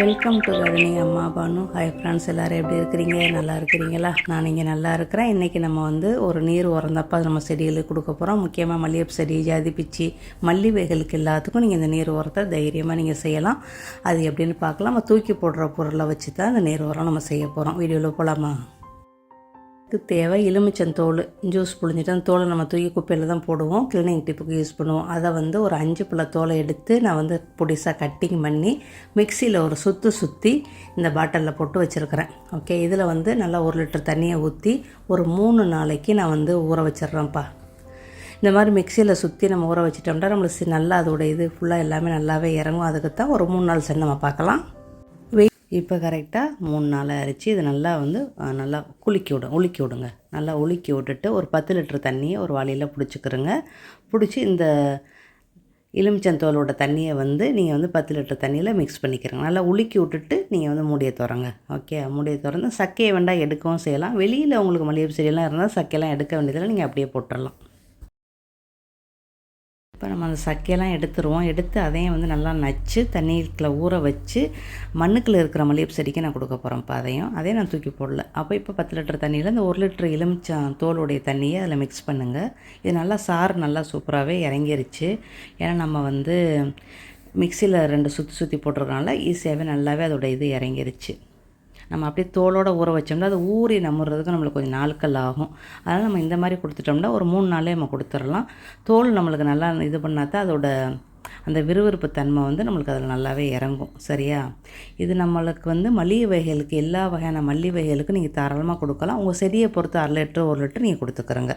Welcome to Karuni அம்மா Banu. Hi friends எல்லோரும் எப்படி இருக்கிறீங்க? நல்லா இருக்கிறீங்களா? நான் இங்கே நல்லா இருக்கிறேன். இன்றைக்கி நம்ம வந்து ஒரு நீர் உரந்தப்போ நம்ம செடிகளுக்கு கொடுக்க போகிறோம் முக்கியமாக மல்லிகைப்பூ செடி ஜாதி பிச்சி மல்லிகைகளுக்கு எல்லாத்துக்கும் நீங்கள் இந்த நீர் உரத்தை தைரியமாக நீங்கள் செய்யலாம். அது எப்படின்னு பார்க்கலாம். நம்ம தூக்கி போடுற பொருளை வச்சு தான் இந்த நீர் உரம் நம்ம செய்ய போகிறோம் வீடியோவில் போகலாமா இதுக்கு தேவை எலுமிச்சந்தோல் ஜூஸ் புழிஞ்சிட்டு அந்த தோலை நம்ம தூக்கி குப்பையில் தான் போடுவோம். கிளீனிங் டிப்புக்கு யூஸ் பண்ணுவோம். அதை வந்து ஒரு அஞ்சு பிள்ளை தோலை எடுத்து நான் வந்து பொடிசாக கட்டிங் பண்ணி மிக்சியில் ஒரு சுற்று சுற்றி இந்த பாட்டிலில் போட்டு வச்சுருக்கிறேன். ஓகே இதில் வந்து நல்லா ஒரு லிட்டர் தண்ணியை ஊற்றி ஒரு மூணு நாளைக்கு நான் வந்து ஊற வச்சிட்றேன்ப்பா. இந்த மாதிரி மிக்சியில் சுற்றி நம்ம ஊற வச்சிட்டோம்னா நம்மளுக்கு சி- நல்லா அதோட இது ஃபுல்லாக எல்லாமே நல்லாவே இறங்கும். அதுக்கு தான் ஒரு மூணு நாள் சென்று நம்ம பார்க்கலாம். இப்போ கரெக்டாக மூணு நாள் அரைச்சி இதை நல்லா வந்து நல்லா குலுக்கி விடும் உலுக்கி விடுங்க. நல்லா உலுக்கி விட்டுட்டு ஒரு பத்து லிட்டர் தண்ணியை ஒரு வாளியில் பிடிச்சிக்கிறோங்க பிடிச்சி இந்த எலுமிச்சந்தோலோட தண்ணியை வந்து நீங்கள் வந்து பத்து லிட்டர் தண்ணியில் மிக்ஸ் பண்ணிக்கிறங்க நல்லா உலுக்கி விட்டுட்டு நீங்கள் வந்து மூடியை திறங்க. ஓகே மூடியை திறந்து சக்கையை வேண்டாம் எடுக்கவும் செய்யலாம். வெளியில் உங்களுக்கு மளிகை செடியெல்லாம் இருந்தால் சக்கையெல்லாம் எடுக்க வேண்டியதில்லை. நீங்கள் அப்படியே போட்டுடலாம் இப்போ நம்ம அந்த சக்கையெல்லாம் எடுத்துருவோம். எடுத்து அதையும் வந்து நல்லா நச்சு தண்ணிக்குள்ள ஊற வச்சு மண்ணுக்குள்ளே இருக்கிற மல்லிகை செடிக்கு நான் கொடுக்க போகிறேன் இப்போ அதையும். அதையும் நான் தூக்கி போடல. அப்போ இப்போ பத்து லிட்டர் தண்ணியில் இந்த ஒரு லிட்டர் எலுமிச்சம் தோலுடைய தண்ணியை அதில் மிக்ஸ் பண்ணுங்கள் இது நல்லா சாறு நல்லா சூப்பராகவே இறங்கிருச்சு. ஏன்னா நம்ம வந்து மிக்சியில் ரெண்டு சுற்றி சுற்றி போட்டிருக்கனால ஈஸியாகவே நல்லாவே அதோட இது இறங்கிருச்சு. நம்ம அப்படியே தோலோட ஊற வச்சோம்னா அது ஊறி நம்புறதுக்கு நம்மளுக்கு கொஞ்சம் நாட்கள் ஆகும். அதனால் நம்ம இந்த மாதிரி கொடுத்துட்டோம்னா ஒரு மூணு நாளே நம்ம கொடுத்துடலாம். தோல் நம்மளுக்கு நல்லா இது பண்ணால் தான் அதோட அந்த விறுவிறுப்பு தன்மை வந்து நம்மளுக்கு அதில் நல்லாவே இறங்கும். சரியா? இது நம்மளுக்கு வந்து மல்லிகை வகைகளுக்கு எல்லா வகையான மல்லிகை வகைகளுக்கும் நீங்கள் தாராளமாக கொடுக்கலாம். உங்கள் செடியை பொறுத்து அரை லிட்டர் ஒரு லிட்டர் நீங்கள் கொடுத்துக்கிறங்க.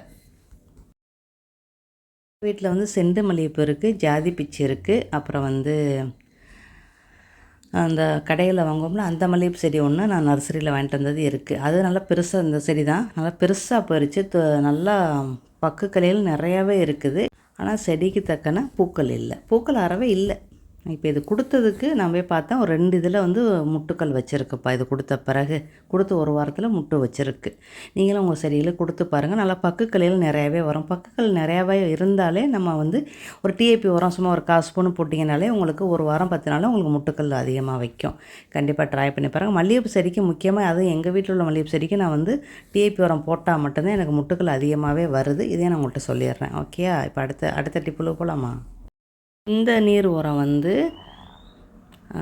வீட்டில் வந்து செண்டு மல்லிகைப்பூ இருக்குது ஜாதி பிச்சு இருக்குது அப்புறம் வந்து அந்த கடையில் வாங்குவோம்ல அந்த மல்லிகைப்பூ செடி ஒன்று நான் நர்சரியில் வாங்கிட்டு வந்தது இருக்குது அது நல்லா பெருசாக இந்த செடி தான் நல்லா பெருசாக போயிடுச்சு நல்லா பக்கு கலையில் நிறையாவே இருக்குது. ஆனால் செடிக்கு தக்கன பூக்கள் இல்லை. பூக்கள் அறவே இல்லை. இப்போ இது கொடுத்ததுக்கு நான் போய் பார்த்தேன் ஒரு ரெண்டு இதில் வந்து முட்டுக்கள் வச்சுருக்குப்பா. இது கொடுத்த பிறகு கொடுத்து ஒரு வாரத்தில் முட்டு வச்சுருக்கு. நீங்களும் உங்கள் செடியில் கொடுத்து பாருங்கள் நல்லா பக்குக்கலையில் நிறையாவே வரும். பக்குக்கள் நிறையாவே இருந்தாலே நம்ம வந்து ஒரு டிஏபி உரம் சும்மா ஒரு காசு ஸ்பூன் போட்டிங்கனாலே உங்களுக்கு ஒரு வாரம் பத்து நாள் உங்களுக்கு முட்டுக்கள் அதிகமாக வைக்கும். கண்டிப்பாக ட்ரை பண்ணி பாருங்கள் மல்லிகைப்பூ செடிக்கு முக்கியமாக அதுவும் எங்கள் வீட்டில் உள்ள மல்லிகைப்பூ செடிக்கு நான் வந்து டிஏபி உரம் போட்டால் மட்டும்தான் எனக்கு முட்டுக்கள் அதிகமாகவே வருது. இதே நான் உங்கள்கிட்ட சொல்லிடுறேன். ஓகேயா இப்போ அடுத்த அடுத்த டிப்புல போகலாமா இந்த நீர் உரம் வந்து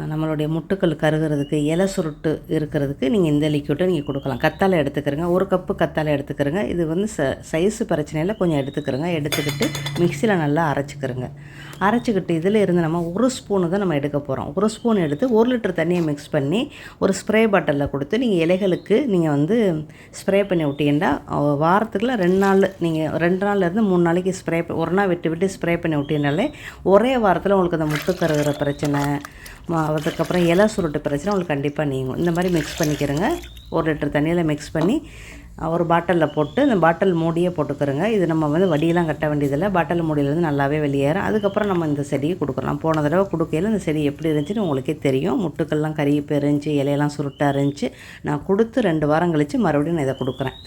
நம்மளுடைய முட்டுக்கள் கருகிறதுக்கு இலை சுருட்டு இருக்கிறதுக்கு நீங்கள் இந்த லிக்யூட்டை நீங்கள் கொடுக்கலாம். கத்தாழை எடுத்துக்கிறங்க. ஒரு கப்பு கத்தாழை எடுத்துக்கிறங்க. இது வந்து ச சைஸு பிரச்சனையில் கொஞ்சம் எடுத்துக்கிறங்க. எடுத்துக்கிட்டு மிக்சியில் நல்லா அரைச்சிக்கிறங்க. அரைச்சிக்கிட்டு இதில் இருந்து நம்ம ஒரு ஸ்பூனு தான் நம்ம எடுக்க போகிறோம் ஒரு ஸ்பூன் எடுத்து ஒரு லிட்டர் தண்ணியை மிக்ஸ் பண்ணி ஒரு ஸ்ப்ரே பாட்டிலில் கொடுத்து நீங்கள் இலைகளுக்கு நீங்கள் வந்து ஸ்ப்ரே பண்ணி விட்டீங்கன்னா அஹ், வாரத்துக்குள்ள ரெண்டு நாள் நீங்கள் ரெண்டு நாள்லேருந்து மூணு நாளைக்கு ஸ்ப்ரே ஒரு நாள் விட்டு விட்டு ஸ்ப்ரே பண்ணி விட்டீங்கனாலே ஒரே வாரத்தில் உங்களுக்கு அந்த முட்டு கருகிற பிரச்சனை ஆகிறதுக்கப்புறம் அதுக்கப்புறம் இலை சுருட்டு பிரச்சனை உங்களுக்கு கண்டிப்பாக நீங்கும். இந்த மாதிரி மிக்ஸ் பண்ணிக்கிறங்க. ஒரு லிட்டர் தண்ணியில் மிக்ஸ் பண்ணி ஒரு பாட்டிலில் போட்டு இந்த பாட்டில் மூடியே போட்டுக்கிறோங்க. இது நம்ம வந்து வடியெல்லாம் கட்ட வேண்டியதில்லை. பாட்டில் மூடியிலேருந்து நல்லாவே வெளியேறும். அதுக்கப்புறம் நம்ம இந்த செடியை கொடுக்கலாம். போன தடவை கொடுக்கையில் இந்த செடி எப்படி இருந்துச்சுன்னு உங்களுக்கே தெரியும். முட்டுக்கள்லாம் கருகி போயிருந்துச்சு இலையெல்லாம் சுருட்டாக இருந்துச்சு. நான் கொடுத்து ரெண்டு வாரம் கழித்து மறுபடியும் நான் இதை கொடுக்குறேன்.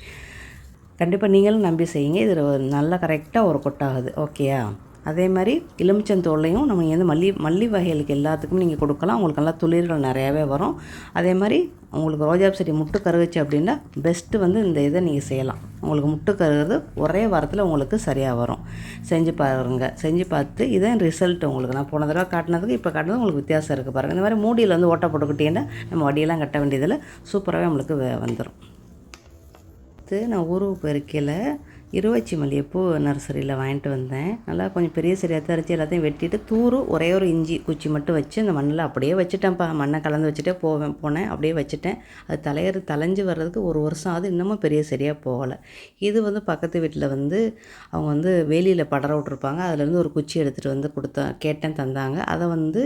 கண்டிப்பாக நீங்களும் நம்பி செய்யுங்க. இது நல்லா நல்ல கரெக்டாக ஒரு கொட்டாகுது. ஓகேயா அதே மாதிரி எலுமிச்சந்தோலையும் நம்ம வந்து மல்லி மல்லி வகைகளுக்கு எல்லாத்துக்கும் நீங்கள் கொடுக்கலாம். உங்களுக்கு நல்லா துளிர்கள் நிறையாவே வரும். அதே மாதிரி உங்களுக்கு ரோஜா செடி முட்டு கருகுச்சு அப்படின்னா பெஸ்ட்டு வந்து இந்த இதை நீங்கள் செய்யலாம். உங்களுக்கு முட்டு கருகிறது ஒரே வாரத்தில் உங்களுக்கு சரியாக வரும். செஞ்சு பாருங்க. செஞ்சு பார்த்து இதான் ரிசல்ட் உங்களுக்கு நான் போன தடவை காட்டினதுக்கு இப்போ காட்டினது உங்களுக்கு வித்தியாசம் இருக்குது பாருங்கள் இந்த மாதிரி மூடியில் வந்து ஓட்டை போட்டுக்கிட்டீங்கன்னா நம்ம வடியெல்லாம் கட்ட வேண்டியதில் சூப்பராகவே உங்களுக்கு வே- வந்துடும் அடுத்து நான் ஊருக்கு போயிருக்கையில் இருவச்சி மல்லிகைப்பூ நர்சரியில் வாங்கிட்டு வந்தேன். நல்லா கொஞ்சம் பெரிய சரியாக தரிச்சு எல்லாத்தையும் வெட்டிட்டு தூரு ஒரே ஒரு இஞ்சி குச்சி மட்டும் வச்சு அந்த மண்ணில் அப்படியே வச்சுட்டேன்ப்பா. மண்ணை கலந்து வச்சுட்டே போவேன் போனேன். அப்படியே வச்சுட்டேன். அது தலையறு தலைஞ்சு வர்றதுக்கு ஒரு வருஷம் ஆகுது. இன்னமும் பெரிய சரியாக போகலை. இது வந்து பக்கத்து வீட்டில் வந்து அவங்க வந்து வேலியில் படர விட்ருப்பாங்க அதுலேருந்து ஒரு குச்சி எடுத்துகிட்டு வந்து கொடுத்தா கேட்டேன் தந்தாங்க. அதை வந்து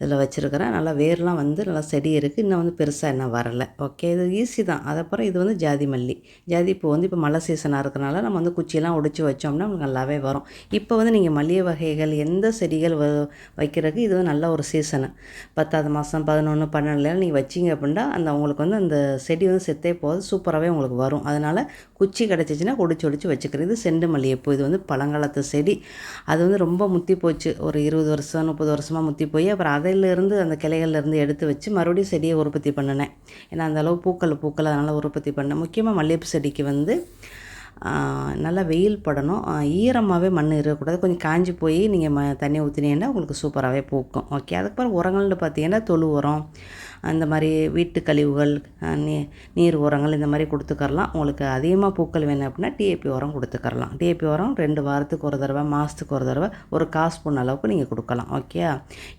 இதில் வச்சுருக்கிறேன். நல்லா வேர்லாம் வந்து நல்லா செடி இருக்குது இன்னும் வந்து பெருசாக இன்னும் வரலை. ஓகே இது ஈஸி தான். அதுக்கப்புறம் இது வந்து ஜாதி மல்லி. ஜாதி பூ வந்து இப்போ மழை சீசனாக இருக்கிறனால நம்ம வந்து குச்சியெல்லாம் ஒடிச்சு வச்சோம்னா நமக்கு நல்லாவே வரும். இப்போ வந்து நீங்கள் மல்லிகை வகைகள் எந்த செடிகள் வ வைக்கிறதுக்கு இது வந்து நல்ல ஒரு சீசனு பத்தாவது மாதம் பதினொன்று பன்னெண்டுலாம் நீங்கள் வச்சிங்க அப்படின்னா அந்த உங்களுக்கு வந்து அந்த செடி வந்து செத்தே போகுது. சூப்பராகவே உங்களுக்கு வரும். அதனால் குச்சி கிடச்சிச்சின்னா ஒடிச்சு ஒடிச்சு வச்சுக்கிறது செண்டு மல்லிகைப்பூ. இது வந்து பழங்காலத்து செடி. அது வந்து ரொம்ப முத்தி போச்சு. ஒரு இருபது வருஷம் முப்பது வருஷமாக முத்தி போய் அப்புறம் அதை விதையிலேருந்து அந்த கிளைகள்லேருந்து எடுத்து வச்சு மறுபடியும் செடியை உற்பத்தி பண்ணினேன். ஏன்னா அந்த அளவு பூக்கள் பூக்கள் அதனால் உற்பத்தி பண்ணேன். முக்கியமாக மல்லிகைப்பூ செடிக்கு வந்து நல்லா வெயில் படணும். ஈரமாகவே மண் இருக்கக்கூடாது. கொஞ்சம் காஞ்சி போய் நீங்கள் ம தண்ணி ஊற்றினீங்கன்னா உங்களுக்கு சூப்பராகவே பூக்கும். ஓகே அதுக்கப்புறம் உரங்கள்னு பார்த்தீங்கன்னா தொழு உரம் அந்த மாதிரி வீட்டு கழிவுகள் நீ நீர் உரங்கள் இந்த மாதிரி கொடுத்துக்கரலாம் உங்களுக்கு அதிகமாக பூக்கள் வேணும் அப்படின்னா டிஏபி உரம் கொடுத்துக்கரலாம் டிஏபி உரம் ரெண்டு வாரத்துக்கு ஒரு தடவை மாதத்துக்கு ஒரு தடவை ஒரு காசு ஸ்பூன் அளவுக்கு நீங்கள் கொடுக்கலாம். ஓகே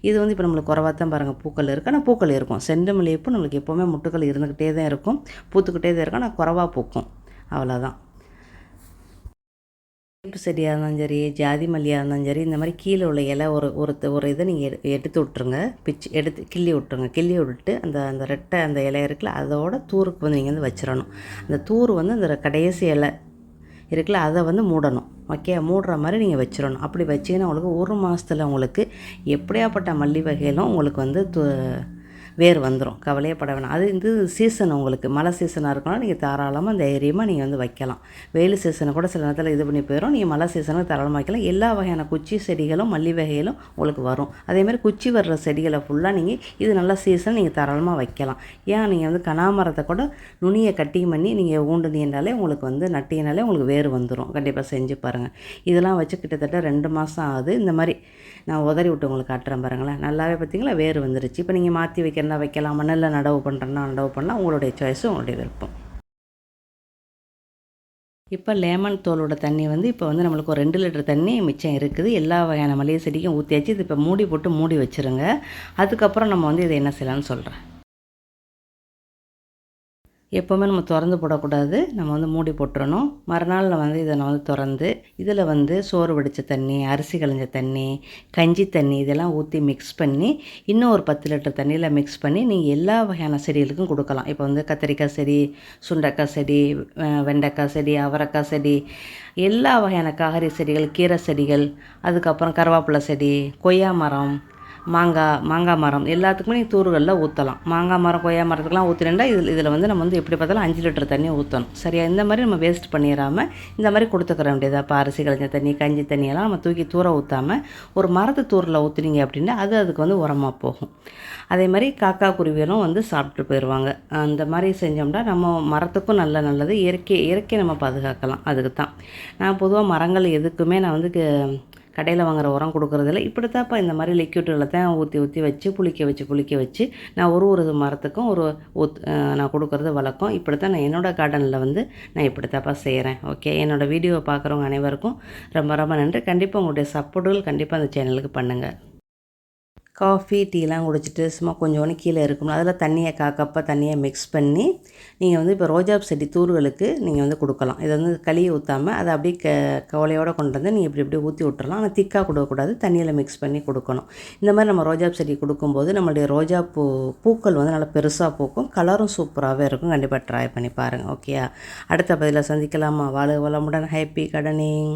இது வந்து இப்போ நம்மளுக்கு குறவாக தான் பாருங்கள் பூக்கள் இருக்குது ஆனால் பூக்கள் இருக்கும். செண்டு மல்லிகைப்பூ நம்மளுக்கு எப்போவுமே முட்டுக்கள் இருந்துக்கிட்டே தான் இருக்கும். பூத்துக்கிட்டே தான் இருக்கும். ஆனால் குறவாக பூக்கும். அவ்வளோதான் வேப்பு செடியாக இருந்தாலும் சரி ஜாதி மல்லியாக இருந்தாலும் சரி இந்த மாதிரி கீழே உள்ள இலை ஒரு ஒரு ஒரு இதை நீங்கள் எடுத்து விட்ருங்க பிச்சு எடுத்து கிள்ளி விட்ருங்க கிள்ளி விட்டுட்டு அந்த அந்த ரெட்டை அந்த இலை இருக்குல்ல அதோட தூருக்கு வந்து நீங்கள் வந்து வச்சிடணும். அந்த தூர் வந்து அந்த கடைசி இலை இருக்குல்ல அதை வந்து மூடணும். ஓகே மூடுற மாதிரி நீங்கள் வச்சிடணும். அப்படி வச்சிங்கன்னா உங்களுக்கு ஒரு மாதத்தில் உங்களுக்கு எப்படியாப்பட்ட மல்லி வகையிலும் உங்களுக்கு வந்து வேர் வந்துடும் கவலையே பட வேணாம். அது இது சீசன் உங்களுக்கு. மழை சீசனாக இருக்கணும் நீங்கள் தாராளமாக தைரியமாக நீங்கள் வந்து வைக்கலாம். வெயில் சீசனை கூட சில நேரத்தில் இது பண்ணி போயிடும் நீங்கள் மழை சீசனுக்கு தாராளமாக வைக்கலாம். எல்லா வகையான குச்சி செடிகளும் மல்லி வகைகளும் உங்களுக்கு வரும். அதேமாதிரி குச்சி வர்ற செடிகளை ஃபுல்லாக நீங்கள் இது நல்ல சீசன் நீங்கள் தாராளமாக வைக்கலாம். ஏன்? நீங்கள் வந்து கனாமரத்தை கூட நுனியை கட்டிங் பண்ணி நீங்கள் ஊண்டுனீங்கனாலே உங்களுக்கு வந்து நட்டினாலே உங்களுக்கு வேர் வந்துடும் கண்டிப்பாக செஞ்சு பாருங்கள் இதெல்லாம் வச்சு கிட்டத்தட்ட ரெண்டு மாதம் ஆகுது. இந்த மாதிரி நான் உதறி விட்டு உங்களுக்கு காட்டுறேன் பாருங்களேன். நல்லாவே பார்த்தீங்களா? வேர் வந்துருச்சு. இப்போ நீங்கள் மாற்றி வைக்கிறனா வைக்கலாம்? மண்ணில் நடவு பண்ணுறேன்னா நடவு பண்ணால் உங்களுடைய சாய்ஸும் உங்களுடைய விருப்பம். இப்போ லேமன் தோலோட தண்ணி வந்து இப்போ வந்து நம்மளுக்கு ஒரு ரெண்டு லிட்டர் தண்ணி மிச்சம் இருக்குது. எல்லா வகையான மளிகை செடிக்கும் ஊற்றியாச்சு இது இப்போ மூடி போட்டு மூடி வச்சுருங்க. அதுக்கப்புறம் நம்ம வந்து இதை என்ன செய்யலாம்னு சொல்கிறேன் எப்போவுமே நம்ம திறந்து போடக்கூடாது. நம்ம வந்து மூடி போட்டுறணும். மறுநாளில் வந்து இதை நான் வந்து திறந்து இதில் வந்து சோறு வடித்த தண்ணி அரிசி களைஞ்ச தண்ணி கஞ்சி தண்ணி இதெல்லாம் ஊற்றி மிக்ஸ் பண்ணி இன்னும் ஒரு பத்து லிட்டர் தண்ணியில் மிக்ஸ் பண்ணி நீங்கள் எல்லா வகையான செடிகளுக்கும் கொடுக்கலாம். இப்போ வந்து கத்திரிக்காய் செடி சுண்டக்காய் செடி வெண்டைக்காய் செடி அவரைக்காய் செடி எல்லா வகையான காய்கறி செடிகள் கீரை செடிகள் அதுக்கப்புறம் கருவேப்பிலை செடி கொய்யா மரம் மாங்காய் மாங்காய் மரம். எல்லாத்துக்குமே நீங்கள் தூர்களில் ஊற்றலாம் மாங்காய் மரம் கொய்யா மரத்துக்கெலாம் ஊற்றினேன்டா இதில் இதில் வந்து நம்ம வந்து எப்படி பார்த்தாலும் அஞ்சு லிட்டர் தண்ணி ஊற்றணும் சரியா? இந்த மாதிரி நம்ம வேஸ்ட் பண்ணிடாமல் இந்த மாதிரி கொடுத்துக்கிற வேண்டியதாக இப்போ அரிசி கழிஞ்ச தண்ணி கஞ்சி தண்ணியெல்லாம் நம்ம தூக்கி தூர ஊற்றாமல் ஒரு மரத்து தூரில் ஊற்றுனீங்க அப்படின்னா அது அதுக்கு வந்து உரமாக போகும். அதே மாதிரி காக்கா குருவியலும் வந்து சாப்பிட்டு போயிடுவாங்க அந்த மாதிரி செஞ்சோம்னா நம்ம மரத்துக்கும் நல்ல நல்லது. இயற்கை இயற்கை நம்ம பாதுகாக்கலாம். அதுக்கு தான். நான் பொதுவாக மரங்கள் எதுக்குமே நான் வந்து கடையில் வாங்குகிற உரம் கொடுக்குறதில்ல. இப்படித்தாப்பா இந்த மாதிரி லிக்யூட்டில் தான் ஊற்றி ஊற்றி வச்சு புளிக்க வச்சு புளிக்க வச்சு நான் ஒரு ஒரு மரத்துக்கும் ஒரு ஊத் நான் கொடுக்குறது வழக்கம் இப்படி தான் நான் என்னோடய கார்டனில் வந்து நான் இப்படித்தாப்பா செய்கிறேன் ஓகே என்னோடய வீடியோவை பார்க்குறவங்க அனைவருக்கும் ரொம்ப ரொம்ப நன்றி. கண்டிப்பாக உங்களுடைய சப்போர்ட்டுகள் கண்டிப்பாக அந்த சேனலுக்கு பண்ணுங்கள் காஃபி டீலாம் குடிச்சிட்டு சும்மா கொஞ்சோண்டு கீழே இருக்கணும். அதில் தண்ணியை காக்கப்போ தண்ணியை மிக்ஸ் பண்ணி நீங்கள் வந்து இப்போ ரோஜா செடி தூர்களுக்கு நீங்கள் வந்து கொடுக்கலாம். இதை வந்து களியை ஊற்றாமல் அதை அப்படியே க கவலையோடு கொண்டு வந்து நீங்கள் இப்படி இப்படி ஊற்றி விட்டுறலாம். ஆனால் திக்காக கொடுக்கக்கூடாது. தண்ணியில் மிக்ஸ் பண்ணி கொடுக்கணும். இந்த மாதிரி நம்ம ரோஜா செடி கொடுக்கும்போது நம்மளுடைய ரோஜா பூ பூக்கள் வந்து நல்லா பெருசாக பூக்கும். கலரும் சூப்பராகவே இருக்கும். கண்டிப்பாக ட்ரை பண்ணி பாருங்கள் ஓகேயா அடுத்த பதிலில் சந்திக்கலாமா. வாழ வளமுடன். ஹாப்பி கடனிங்